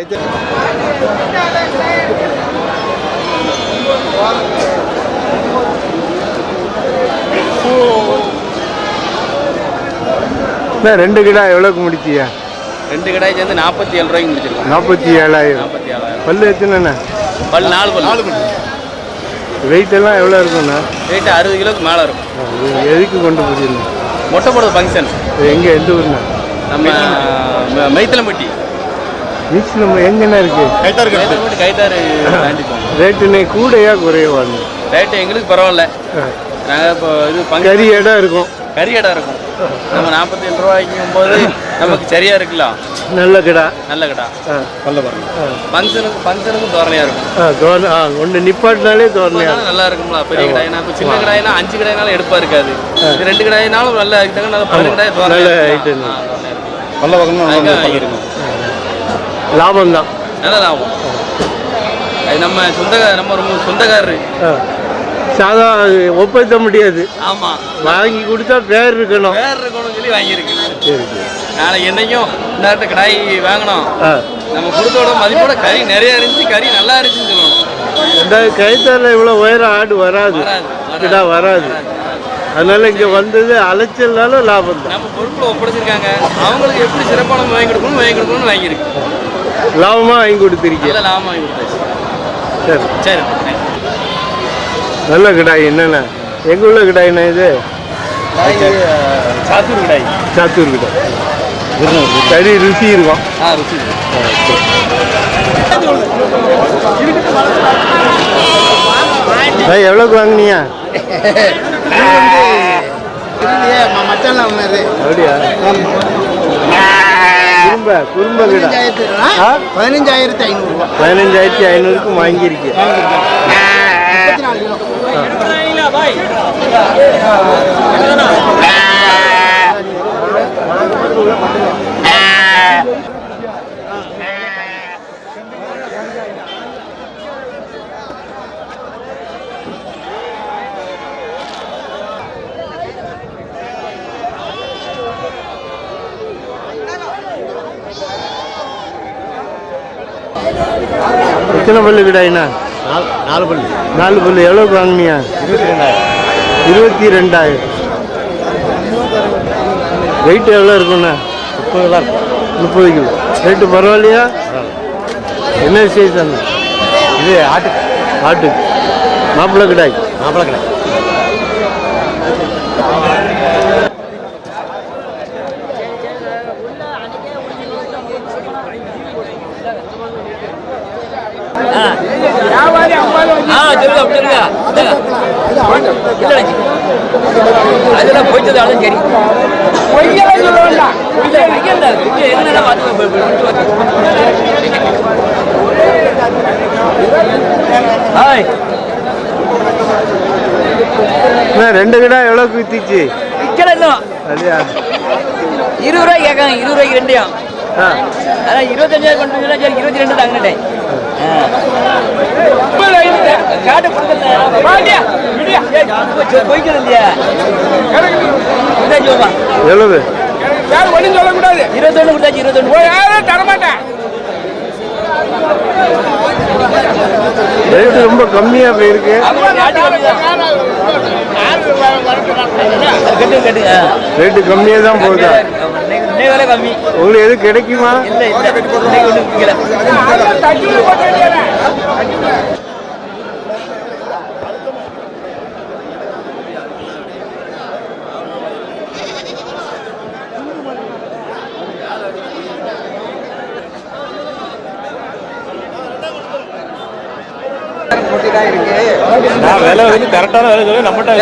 అయితే அண்ணா, ரெண்டு கிடா எவ்வளோக்கு முடிச்சியா ரெண்டு கடாய் சேர்ந்து நாற்பத்தி ஏழு ரூபாய்க்கு முடிச்சிருக்கோம் நாற்பத்தி ஏழாயிரம் நாற்பத்தி ஏழாயிரம் பல்லு எத்தனைண்ணா பல் நாலு பல் நாலு பல் வெயிட் எல்லாம் எவ்வளோ இருக்குண்ணா ரேட்டு அறுபது கிலோக்கு மேலே இருக்கும் ஆ, இது எதுக்கு கொண்டு போயிருந்தேன் மொட்டை போடுறது ஃபங்க்ஷன் எங்கே எந்த ஊர்ண்ணா நம்ம ம- மைத்தலம்பட்டி மிக்ஸ் நம்ம எங்கண்ணா இருக்கு? கைத்தாறு தாண்டி போகணும் ரேட்டுண்ணே கூடையா குறைவாங்க ரேட்டு எங்களுக்கு பரவாயில்ல. நாங்கள் இப்போ இது கறி இடம் இருக்கும். கறி இடம் இருக்கும். நம்ம நாற்பத்தி ஏழு ரூபாய்க்கும் போது நமக்கு சரியா இருக்கலாம் நல்ல கிடா. நல்ல கடா. நல்ல பாருங்க ஆ. ஃபங்க்ஷனுக்கு ஃபங்க்ஷனுக்கும் தோரணையாக இருக்கும். ஒன்று நிப்பாட்டினாலே தோரணையா நல்லா இருக்கும்ல பெரிய கடாயினா. இப்போ சின்ன கடாயினா அஞ்சு கடாயினாலும் எடுப்பா இருக்காது. ரெண்டு கடாயினாலும் நல்ல இதுக்கு நல்ல பதினஞ்சு கடாய் தோரணை நல்ல. ஆ, தோரணையா இருக்கும். லாபம் தான் நல்ல லாபம். அது நம்ம சொந்த நம்ம ரொம்ப சொந்தக்காரரு. சாதா ஒப்பைத்த முடியாது. ஆமா. வாங்கி கொடுத்தா பேர் இருக்கணும். வேற இருக்கணும்னு சொல்லி வாங்கியிருக்கு. சரி நாளைக்கு என்னைக்கும் இந்த கடாய் வாங்கணும். ஆ. நம்ம கொடுத்தோட மதிப்போட கறி நிறைய இருந்துச்சு கறி நல்லா இருந்துச்சுன்னு சொல்லணும். ரெண்டாவது கைத்தால இவ்வளோ உயரம் ஆடு வராது. கிடா வராது அதனால இங்கே வந்தது அலைச்சல்னாலும் லாபம் தான் நம்ம பொருட்களை ஒப்படைச்சிருக்காங்க. அவங்களுக்கு எப்படி சிறப்பான வாங்கி கொடுக்கணும் வாங்கி கொடுக்கணும்னு வாங்கியிருக்கு. லாபமாக வாங்கி கொடுத்துருக்கீங்க. லாபம் வாங்கி கொடுத்தாச்சு. சரி. சரி. நல்ல கிடாய் என்னென்ன? எங்க உள்ள கிடாய்ண்ணா இது? சாத்தூர் கடாய். சாத்தூர் கிடாய். கறி ருசி இருக்கும். ஆ ருசி எவ்வளோக்கு வாங்குனியா அப்படியா? குறும்ப குறும்ப? பதினஞ்சாயிரத்தி ஐநூறுரூவா பதினஞ்சாயிரத்தி ஐநூறுக்கு வாங்கியிருக்கேன் முப்பத்தி நாலு கிலோ. எத்தனை பல்லு கிடாய்ண்ணா நாலு பள்ளி நாலு பல்லு. எவ்வளோக்கு வாங்குனியா இருபத்தி ரெண்டாயிரம் இருபத்தி ரெண்டாயிரம் வெயிட் எவ்வளோ இருக்குண்ணா? முப்பது தான் முப்பது கிலோ ரேட்டு பரவாயில்லையா? என்ன விசேஷம்? இது ஆட்டு ஆட்டுக்கு. மாப்பிள்ளை கிடாய். மாப்பிள கடை அதெல்லாம் போயிட்டது ஆளும் சரி என்ன ஹாய். அண்ணா, ரெண்டு கிடா எவ்வளோக்கு வித்துச்சு அப்படியா இருபது ரூபாய் கேட்காங்க இருபது ரூபாய்க்கு ரெண்டையும் அதான் இருபத்தஞ்சாயிரம் சரி இருபத்தி ரெண்டு தாங்கிட்டேன் காட்டு இல்லையா என்ன சொல்லுவா எவ்வளவு இருபத்தொன்று கொடுத்தாச்சு இருபத்தொன்று தரமாட்டேன். ரேட்டு ரொம்ப கம்மியாக போயிருக்கு. ரேட்டு கம்மியாக தான் போகுதா? உங்களுக்கு எது கிடைக்குமா இல்லை இல்லை இன்னைக்கு ஒன்றும் விற்கல நான் விலை வந்து கரெக்டான விலை சொல்லி நம்மகிட்ட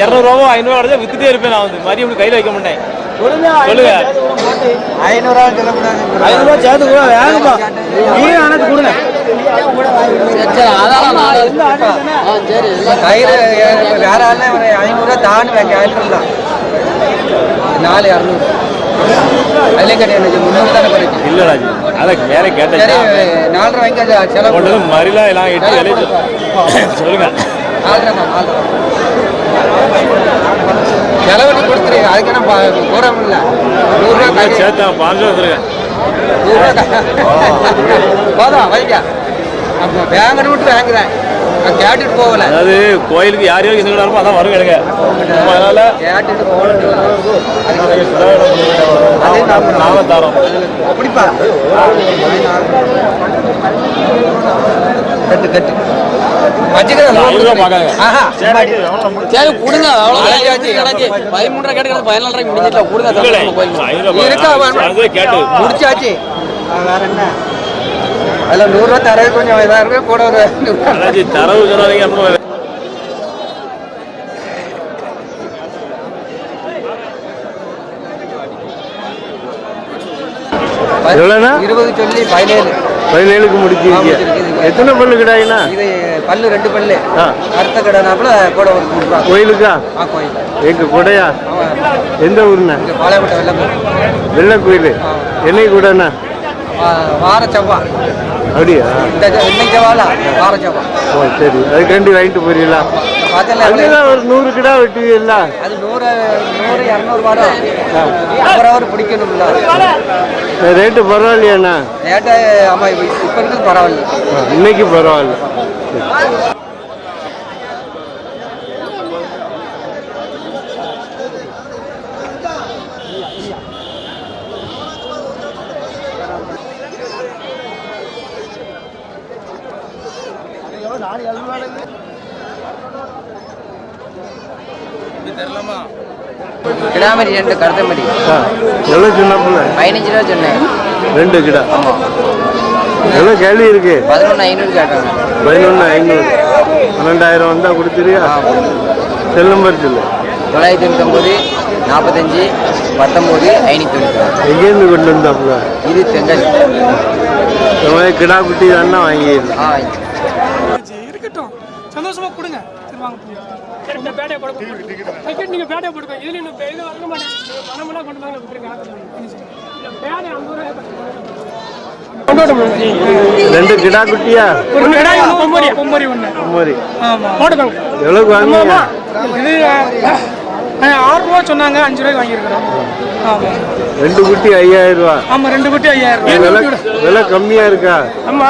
இரநூறுவா ஐநூறுவா கிடைச்சா வித்துட்டே இருப்பேன் நான் வந்து. மதியம் இப்படி கையில் வைக்க மாட்டேன். சொல்லுங்க சொல்லக்கூடாது ஐநூறுவா சேர்த்து கூட வேணும்பா நீ ஆனது கொடுங்க. வேற ஆள் ஒரு ஐநூறுரூவா தாண்டி ஐநூறுல நாலு இரநூறு அதுலேயும் கிடையாது முந்நூறு தானே கிடைக்கும் இல்லடா அதுக்கு மேலே கேட்டேன் நாலரை வாங்கி செலவு கொண்டு மறிலாம் எல்லாம் விளைய சொல்லு. சொல்லுங்க. நாலரை நாலரை செலவழி கொடுத்துரு. அதுக்கு நான் போட முடியல நூறுரூவா. சேர்த்தா பாஞ்சு வந்துருக்கேன் நூறுரூவா க- போதும் வைங்க அப்போ வாங்கணும் விட்டு வாங்குறேன். நான் கேட்டுட்டு போகல. அதாவது கோயிலுக்கு யார் யாருக்கு இருக்கோ அதான் வரும் நம்ம அதனால கேட்டுட்டு போகணும். நாம தரோம் அப்படிப்பா கட்டு கட்டு. சரி கொடுங்க. பதிமூன்றரை கேட்டு பதினாலு ரூபாய்க்கு முடிஞ்சிட்டல கொடுங்க முடிச்சாச்சு. வேற என்ன? அதில் நூறுரூவா தரது கொஞ்சம் இதாக இருக்கு கூட ஒரு தரவு சொல்லாதீங்க அப்புறம் எவ்வளோண்ணா? இருபது சொல்லி பதினேழு. பதினேழுக்கு முடிச்சிருக்கீங்க. முடிச்சிருக்கு. எத்தனை பல்லு கிடாயினா இது பல்லு ரெண்டு பல்லு. கருத்த கடைனாப்புல கூட ஒரு ரூபா. கோயிலுக்கா? ஆ கோயில். எங்க கொடையா? எந்த ஊருண்ணா? பாளையப்பட்ட வெள்ளம் வெள்ளை கோயில் என்னைக்கு கூடண்ணா? வார செவ்வாய். அப்படியா? இந்த இன்னைக்கு செவ்வாயில் வார செவ்வாய். ஓ சரி. அதுக்காண்டி வாங்கிட்டு போறீங்களா? அங்கதான் ஒரு நூறு கிடா வெட்டுவீல்ல அது நூறு நூறு இரநூறு வரும் அப்புறம் அவர் பிடிக்கணும்ல. ரேட்டு பரவாயில்லையாண்ணா ரேட்டு ஆமாம் இப்போ இப்போ இருக்கிறது பரவாயில்ல. இன்னைக்கு பரவாயில்ல. கிடாமரி ரெண்டு கருத்தமரி ஆ, எவ்வளோ சொன்னாப்புல பதினஞ்சு ரூபா சொன்னேன். ரெண்டு கிடா. எவ்வளோ கேள்வி இருக்கு? பதினொன்று ஐநூறு கேட்டாங்க. பதினொன்று ஐநூறு. பன்னெண்டாயிரம் வந்தால் கொடுத்துறியா செல் நம்பர் சொல்லு. தொள்ளாயிரத்தி தொண்ணூத்தொம்பது நாற்பத்தஞ்சு பத்தொம்போது ஐநூற்றி தொண்ணூற்றி எங்கேருந்து கொண்டு வந்தாப்புல? இது தெங்கல் இந்த மாதிரி கிடா குட்டி தானே வாங்கிடு ஆ இருக்கட்டும். சந்தோஷமா கொடுங்க. சரி வாங்க போங்க இந்த பேட்டையை போட டிக்கெட் நீங்க பேட்டையை போடுங்க இதுல இன்னும் இது வர மாட்டேன் பணமெல்லாம் கொண்டு வாங்க ரெண்டு கிடா குட்டியா? ஒரு பொம்மரி. பொம்மரி ஒன்று குமரி ஆமா. போட்டுக்கோங்க. எவ்வளோக்கு இது ஆறு ரூபா சொன்னாங்க அஞ்சு ரூபாய்க்கு வாங்கியிருக்கிறோம். ஆமா. ரெண்டு குட்டி ஐயாயிரம் ரூபா. ஆமா ரெண்டு குட்டி ஐயாயிரம் விலை ரூபாய் விலை கம்மியா இருக்கா? ஆமா.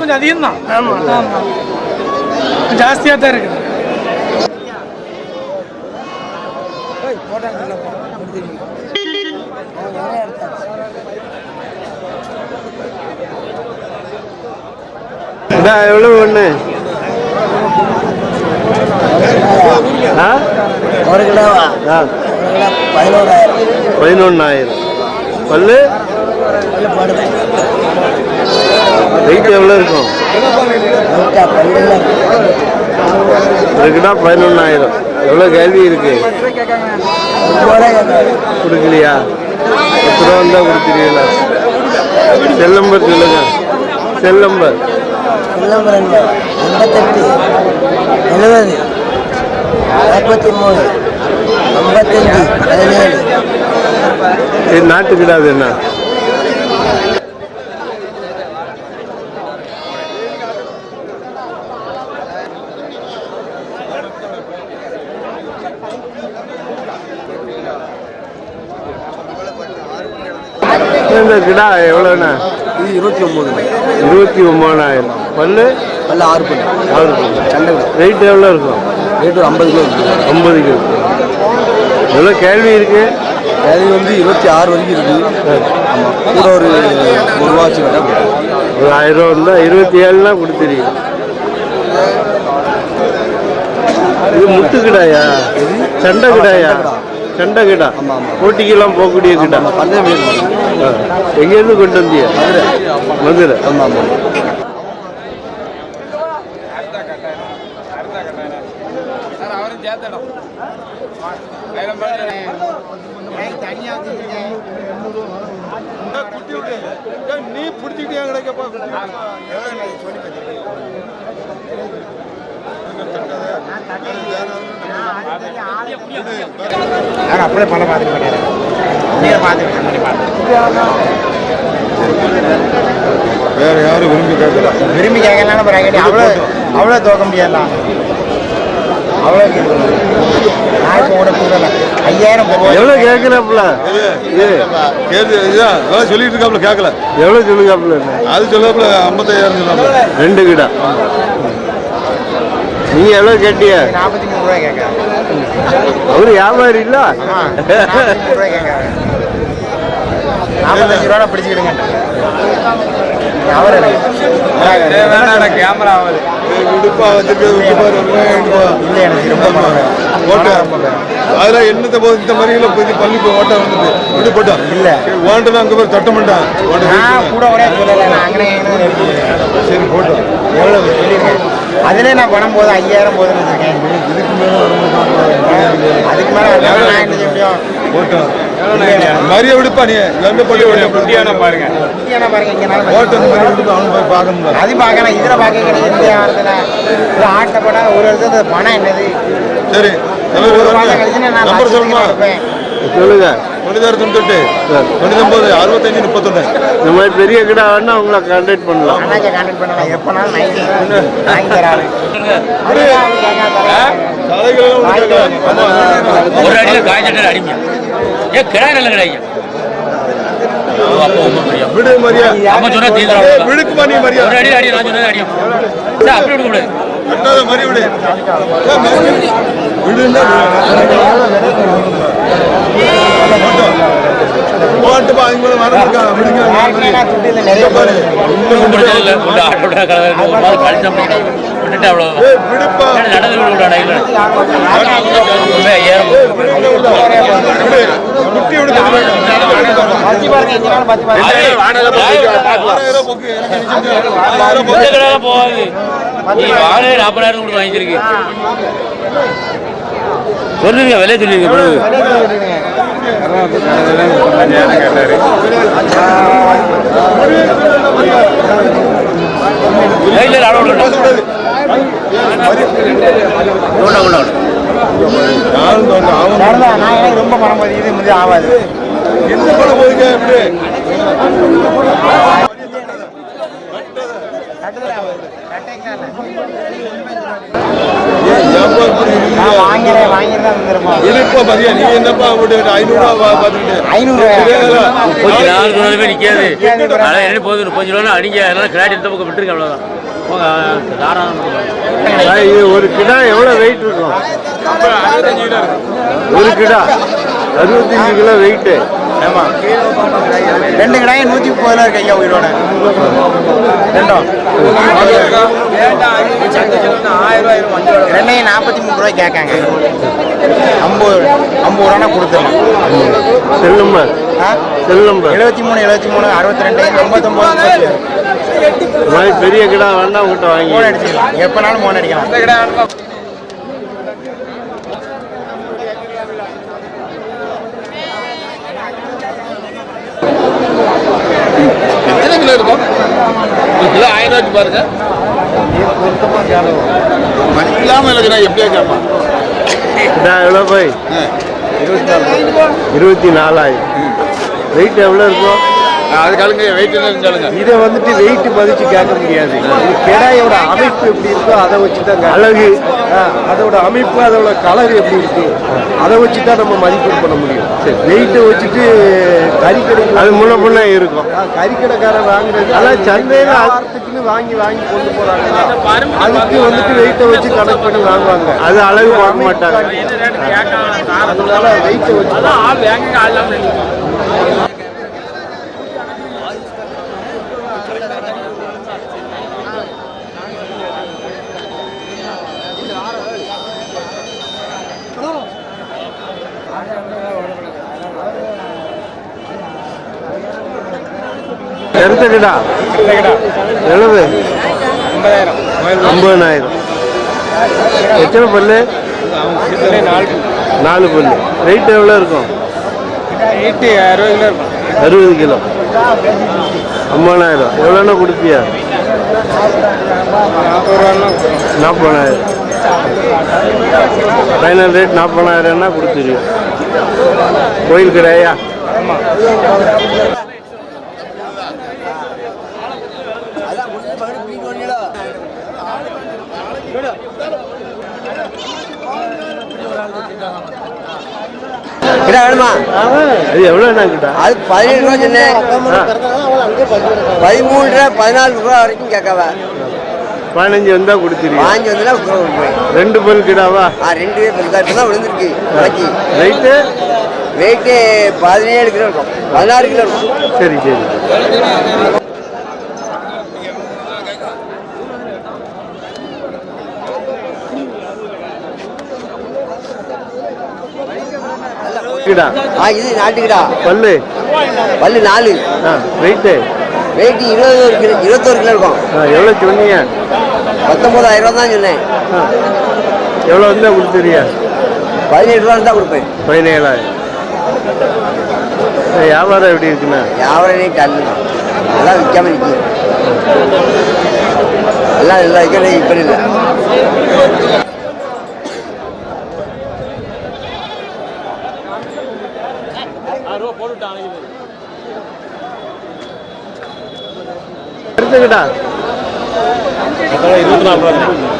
கொஞ்சம் அதிகம் தான் ஆமா. ஆமா. ஜாஸ்தியா தான் இருக்குது. எவ்வளவு ஆ? ஒரு கிலோவா? பதினோராயிரம் பதினொன்னாயிரம். பல்லு? வெயிட் எவ்வளோ இருக்கும்? ஒரு கிடா பதினொன்னாயிரம். எவ்வளோ கேள்வி இருக்கு? கொடுக்கலையா? பத்து ரூபா கொடுத்துருவீங்களா செல் நம்பர் சொல்லுங்க. செல் நம்பர் எண்பத்தெட்டு எழுபது நாற்பத்தி மூணு ஐம்பத்தஞ்சு பதினேழு. இது நாட்டு கிடாது என்ன? கிடா எவ்வளோண்ணா இது இருபத்தி ஒம்பது இருபத்தி ஒம்பதாயிரம் பல்லு நல்ல ஆறு பண்ணு ஆறு பல்லு. சண்டை வெயிட் எவ்வளோ இருக்கும்? ரேட்டு ஒரு ஐம்பது கிலோ இருக்குது. ஐம்பது கிலோ. எவ்வளோ கேள்வி இருக்கு? அது வந்து இருபத்தி ஆறு வரைக்கும் இருக்குது ஆமாம் கூட ஒரு ஒரு ரூபா வச்சு வேண்டாம் ஒரு ஆயிரம் ரூபா இருந்தால் இருபத்தி ஏழுனா கொடுத்துருவீங்க இது முத்து கிடாயா? சண்டை கிடாயா? சண்டை கிடா. போட்டிக்கெல்லாம் போகக்கூடிய கிடா. பந்தயம். எங்கேருந்து கொண்டு வந்தியா? மதுரை. ஆமாம் ஆமாம் நீ பிடிச்சிக்கிட்டே கிடைக்கப்பா? வேற யாரும் விரும்பி கேட்கல. விரும்பி கேட்கலாம் அவ்வளோ அவ்வளோ தோக்க முடியாதுலாம் ஐயாயிரம் எவ்வளோ கேட்குறாப்புல? இதுதான் இதெல்லாம் சொல்லிட்டு இருக்காப்புல கேட்கல. எவ்வளோ சொல்லுங்காப்புல அது சொல்லாப்புல ஐம்பத்தாயிரம் சொல்லாப்புல ரெண்டு கிடா. நீங்க எவ்வளவு கேட்டிய? நாற்பத்தி மூணு ரூபாய் கேட்கறேன். அவரு வியாபாரி இல்ல? நாற்பத்தஞ்சு ரூபா பிடிச்சிக்கிடுங்க. அவர் கேமரா ஆகுது. ரெண்டு ரூபா. இல்லை எனக்கு ரொம்ப ஓட்ட. அதுல என்னத்த போது இந்த மாதிரி எல்லாம் போய் பள்ளி போய் ஓட்ட வந்துட்டு. போட்டோம் இல்ல. ஓண்டனா அங்க போய் தட்ட மாட்டான் கூட கூட சொல்லலை நான் அங்கே சரி போட்டோம் எவ்வளோ சொல்லியிருக்கேன்? அதிலே நான் பணம் போதும் ஐயாயிரம் போதும்னு வச்சிருக்கேன். அதுக்கு மேலே நான் என்ன செய்ய முடியும் மரியா விடுப்பா நீ. எந்த பள்ளி ஓட்ட பாருங்க. என்ன பாருங்க இங்கே நான் ஓட்ட அந்த மாதிரி விடுப்பா அவனு போய் பார்க்கணும் அது பார்க்கணும் இதில் பார்க்க கிடையாது. இந்த வாரத்தில் இது ஆட்டப்படா ஒரு இடத்துல பணம் என்னது? சரி ஒரு மாதம் கழிச்சு நான் நம்பர் சொல்லுமா? சொல்லுங்க. தொண்ணூத்தாறு தொண்ணூத்தெட்டு தொண்ணூத்தி ஒன்பது அறுபத்தஞ்சு முப்பத்தொன்னு. இந்த மாதிரி பெரிய கிடா வேணா உங்களை கான்டாக்ட் பண்ணலாம். கான்டாக்ட் பண்ணலாம். எப்போனாலும் ஒரு அடியில் காய்ச்சல் அடிங்க. ஏ கிடாய் நல்ல கிடைக்கும் விடு மரியா. சொன்னா தீவிரம் நீ மரியா. ஒரு அடி அடி நான் சொன்னது அடியும் சார் அப்படி விட கூடாது கட்டாத மரி விடு. ஏய், மரி. விடுன்னா போட்டு பா வர விட்டுட்டு அவ்வளோ நடந்து போகாது நீ நாற்பதாயிரம் கொடுத்து வாங்கிச்சிருக்கு சொல்லுங்க விலை சொல்லுங்க பிறகு கையில் அளவு ரொம்ப போகுது இது முடிஞ்சு ஆகாது. எந்த படம் போதுங்க எப்படி ஏன் வாங்கிறேன் வாங்கிட்டு தான் வந்திருப்போம் நீ என்னப்பா விட்டு ஐநூறுரூவா பார்த்துக்கிட்டு ஐநூறு ரூபாயா? முப்பத்தி நாலு ரூபாயுமே நிற்காது என்ன போகுது முப்பத்தஞ்சு ரூபா அடிங்க அதனால கிராடி இந்த பக்கம் விட்டுருங்க அவ்வளோதான் போங்க தாராளம் ஆ, இது ஒரு கிடா எவ்வளவு வெயிட் இருக்கும்? ஒரு கிடா. அறுபத்தஞ்சு கிலோ வெயிட்டு ஆமா ரெண்டு கடாயும் நூற்றி முப்பது ரூபா இருக்கு ஐயா உயிரோட. ரெண்டும் ரெண்டையும் நாற்பத்தி மூணு ரூபாய் கேட்காங்க. ஐம்பது ஐம்பது ரூபா கொடுத்துடலாம். செல் நம்பர் ஆ? செல் நம்பர் எழுபத்தி மூணு எழுபத்தி மூணு அறுபத்தி ரெண்டு ஐம்பத்தொம்பது பெரிய கிடா வேணா உங்ககிட்ட வாங்கி. மூணு அடிச்சுக்கலாம். எப்போனாலும் மூணு அடிக்கலாம். ரூபாய்க்கு பாருங்க. இல்லாமல் இருக்குண்ணா எப்படியா கேட்பான் கிடா எவ்வளோ போய். இருபத்தி நாலாயிரம் வெயிட் எவ்வளோ இருக்கும்? அது காலுங்க வெயிட் சொல்லுங்க. இதை வந்துட்டு வெயிட் மதிச்சு கேட்க முடியாது. கிடாயோட அமைப்பு எப்படி இருக்கோ அதை வச்சு தான் அழகு. அதோட அமைப்பு அதோட கலர் எப்படி இருக்கு அதை வச்சு தான் நம்ம மதிப்பீடு பண்ண முடியும். வெயிட்டை வச்சுட்டு கறிக்கடை அது முன்ன பின்ன இருக்கும். கறிக்கடைக்காரன் வாங்குறது அதான் சந்தையில் ஆரத்துக்குன்னு வாங்கி வாங்கி கொண்டு போறாங்க. அதுக்கு வந்துட்டு வெயிட்டை வச்சு கணக்கு பண்ணி வாங்குவாங்க. அது அழகு பார்க்க மாட்டாங்க. அதனால வெயிட்டை வச்சு எடுத்த கிடா? எவ்வளவு ஐம்பதாயிரம் எத்தனை பல்லு? நாலு. பல்லு. வெயிட் எவ்வளோ இருக்கும்? அறுபது கிலோ ஐம்பதாயிரம். எவ்வளோண்ணா கொடுப்பியா? நாற்பதாயிரம். ஃபைனல் ரேட் நாற்பதாயிரம்னா கொடுத்துருவோம். கோயில் கடையா? கிடா வேணுமா? அது எவ்வளோண்ணா கிட்ட அது பதினேழு ரூபா சொன்னேன் பதிமூணு பதினாலு ரூபா வரைக்கும் கேட்கவ. பதினஞ்சு வந்தா கொடுத்துருவீங்க வாங்கி வந்தா ரெண்டு பல் கிடாவா? ஆ ரெண்டு பேர் தான் விழுந்திருக்கு விலைக்கு ரைட்டு வெயிட்டு பதினேழு கிலோ இருக்கும். பதினாறு கிலோ இருக்கும். சரி சரி. கிடா ஆ இது நாட்டுக்கிடா. பல்லு. பல்லு நாலு. ஆ ரைட்டு வெயிட் இருபது ஒரு கிலோ இருபத்தோரு கிலோ இருக்கும். ஆ எவ்வளோ சொன்னீங்க? பத்தொன்பதாயிரம் ரூபா தான் சொன்னேன். ஆ. எவ்வளோ வந்தா கொடுத்துருவியா? பதினேழு ரூபா தான் கொடுப்பேன். பதினேழாயிரம் வியாபாரம் எப்படி இருக்குண்ணா? வியாபாரம் டல்லு தான் எல்லாம் விற்காம நிற்கி எல்லாம் நல்லா விற்கணும் இப்போ இல்லை. எடுத்துக்கிட்டா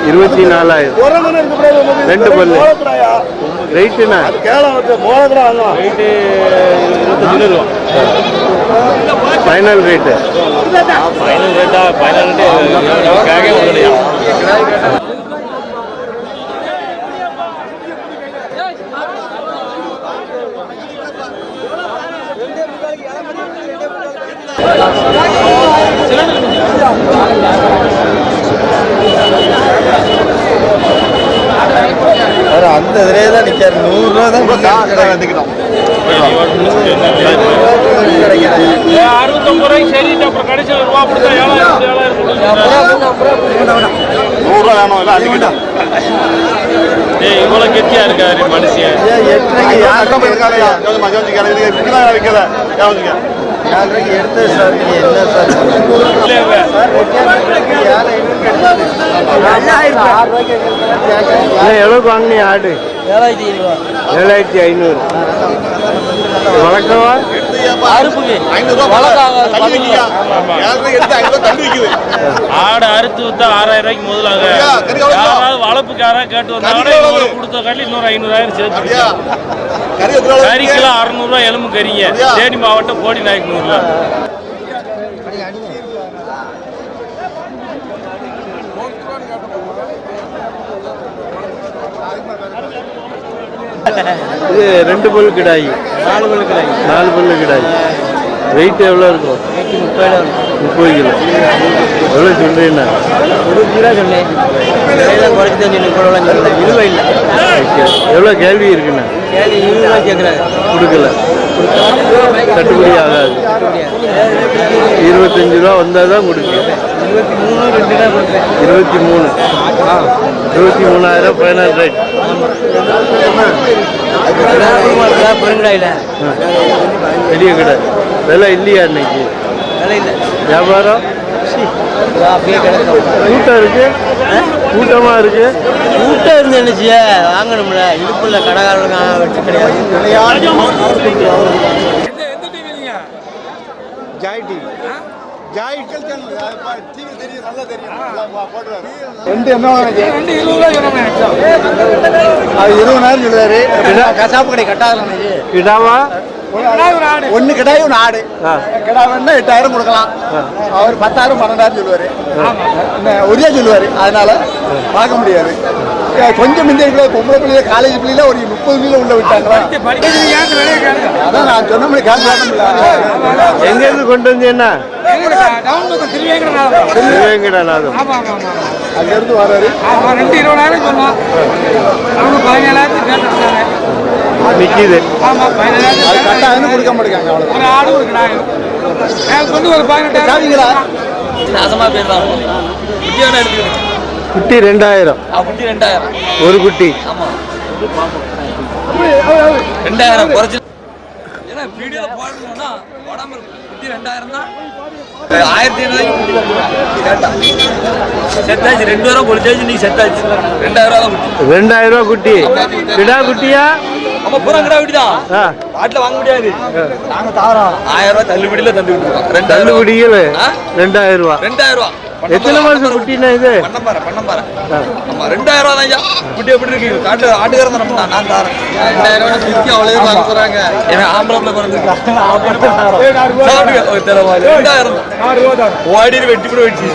இருபத்தி நாலாயிரம் ரெண்டு பல்லு ரைட்டுண்ணா ஃபைனல் ரேட்டு ஃபைனல் ரேட்டா ஃபைனல் ரேட்டு அந்த இதுலேயே தான் நிற்காரு நூறுரூவா தான் வந்துக்கிறோம் அறுபத்தொம்பது ரூபாய்க்கு சரி அப்புறம் கடைசியில் ரூபா கொடுத்தா ஏழாயிரம் ஏழாயிரம் நூறுரூவா வேணும் இல்லை ஏய் இவ்வளோ கெட்டியா இருக்காரு மனுஷன். எடுத்து சார் என்ன சார் எவ்வளோக்கு வாங்கினீங்க ஆடு? ஏழாயிரத்தி ஐநூறு. வணக்கமா ஆடு அறுத்து வித்தா ஆறாயிரம் ரூபாய்க்கு முதலாக. கறி எவ்வளவு? யாராவது கேட்டு வந்தாங்கன்னா கொடுத்த காட்டி இன்னொரு ஐநூறாயிரம் சேர்த்து கறி கிலோ அறுநூறுவா எலும்பு கறிங்க? தேனி மாவட்டம் போடி நாயக்கனூர்ல இது ரெண்டு பல்லு கிடாய். நாலு பல்லு கிடாய். நாலு பல்லு கிடாய். வெயிட் எவ்வளோ இருக்கும்? முப்பது கிலோ. எவ்வளோ சொல்றீங்கண்ணா ஓகே. எவ்வளோ கேள்வி இருக்குண்ணா? கொடுக்கல. கட்டுப்படி ஆகாது. இருபத்தஞ்சு ரூபா வந்தால் தான் கொடுக்கும் இருபத்தி மூணு இருபத்தி மூணாயிரம் ஃபைனல் ரேட் பெரிய கடை விலை இல்லையா இன்னைக்கு? வியாபாரம்? கூட்டம் இருக்கு? கூட்டமா இருக்கு? கூட்டம் இருந்து என்னச்சிய வாங்கணும்ல. இடுப்புல கடைக்காரங்க வெற்றி கிடையாது. ஜாய் டிவி ரெண்டு என்ன ரெண்டு இருபதாயிரம் சொல்லுவாரு. கசாப்பு கடை கிடாவா? ஆடு. ஒன்னு கிடாய் ஒன்று ஆடு. கிடா வேணா எட்டாயிரம் கொடுக்கலாம். அவர் பத்தாயிரம் பன்னெண்டாயிரம் சொல்லுவாரு. என்ன, ஒரே சொல்லுவாரு. அதனால பார்க்க முடியாது. கொஞ்சம் முந்தைய பொம்பளை பிள்ளைல காலேஜ் பிள்ளைல ஒரு முப்பது பிள்ளைல உள்ள விட்டாங்களா? அதான் நான் சொன்ன மாதிரி காசு எங்க இருந்து கொண்டு திருவேங்கடா திருவேங்கடநாதம் ஆமா ஆமா ஆமா அங்க இருந்து வராரு. ஆமா ரெண்டு இருபதாயிரம் சொன்னோம். அவனு பதினேழாயிரத்துக்கு கேட்டுருக்காங்க நிக்கிது. ஆமா அது பதினேழாயிரத்துக்கு கட்டாயம் கொடுக்க மாட்டேங்க அவ்வளவு ஒரு ஆடு கிடாயும் போயிடலாம் குட்டி ரெண்டாயிரம். குட்டி ரெண்டாயிரம். ஒரு குட்டி. ரெண்டாயிரம் குறைச்சு ஏன்னா வீடியோல போடணும்னா போடாம இருக்கும். குட்டி ரெண்டாயிரம் தான். ஆயிரத்தி செத்தாச்சு. ரெண்டு ரூபா பொழிச்சாச்சு நீ செத்தாச்சு. ரெண்டாயிரம் ரூபா ரெண்டாயிரம் ரூபாய் குட்டி. கிடா குட்டியா? நம்ம கிடா குட்டி தான் ஆ, காட்டுல வாங்க முடியாது. நாங்க தாரோம் ஆயிரம் ரூபாய் தள்ளுபடியில ரெண்டாயிரம் ரூபா. தள்ளுபடிகள் ஆ? ரெண்டாயிரம் ரூபாய். ரெண்டாயிரம் ரூபா எத்தனை மாசம் குட்டினா இது? பண்ணம்பாறை பண்ணம்பாறை ஆமா ரெண்டாயிரம் ரூபா தான் ஐயா. குட்டி எப்படி இருக்கு? காட்டு ஆட்டுக்காரன் தான் நம்ம நான் தரேன். ரெண்டாயிரம் ரூபா பிரிச்சு அவ்வளோ வாங்க போறாங்க. ஏன்னா ஆம்பளை குறைஞ்சிருக்காங்க. ரெண்டாயிரம். ஓடி வெட்டி கூட வெட்டி.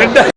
ரெண்டாயிரம்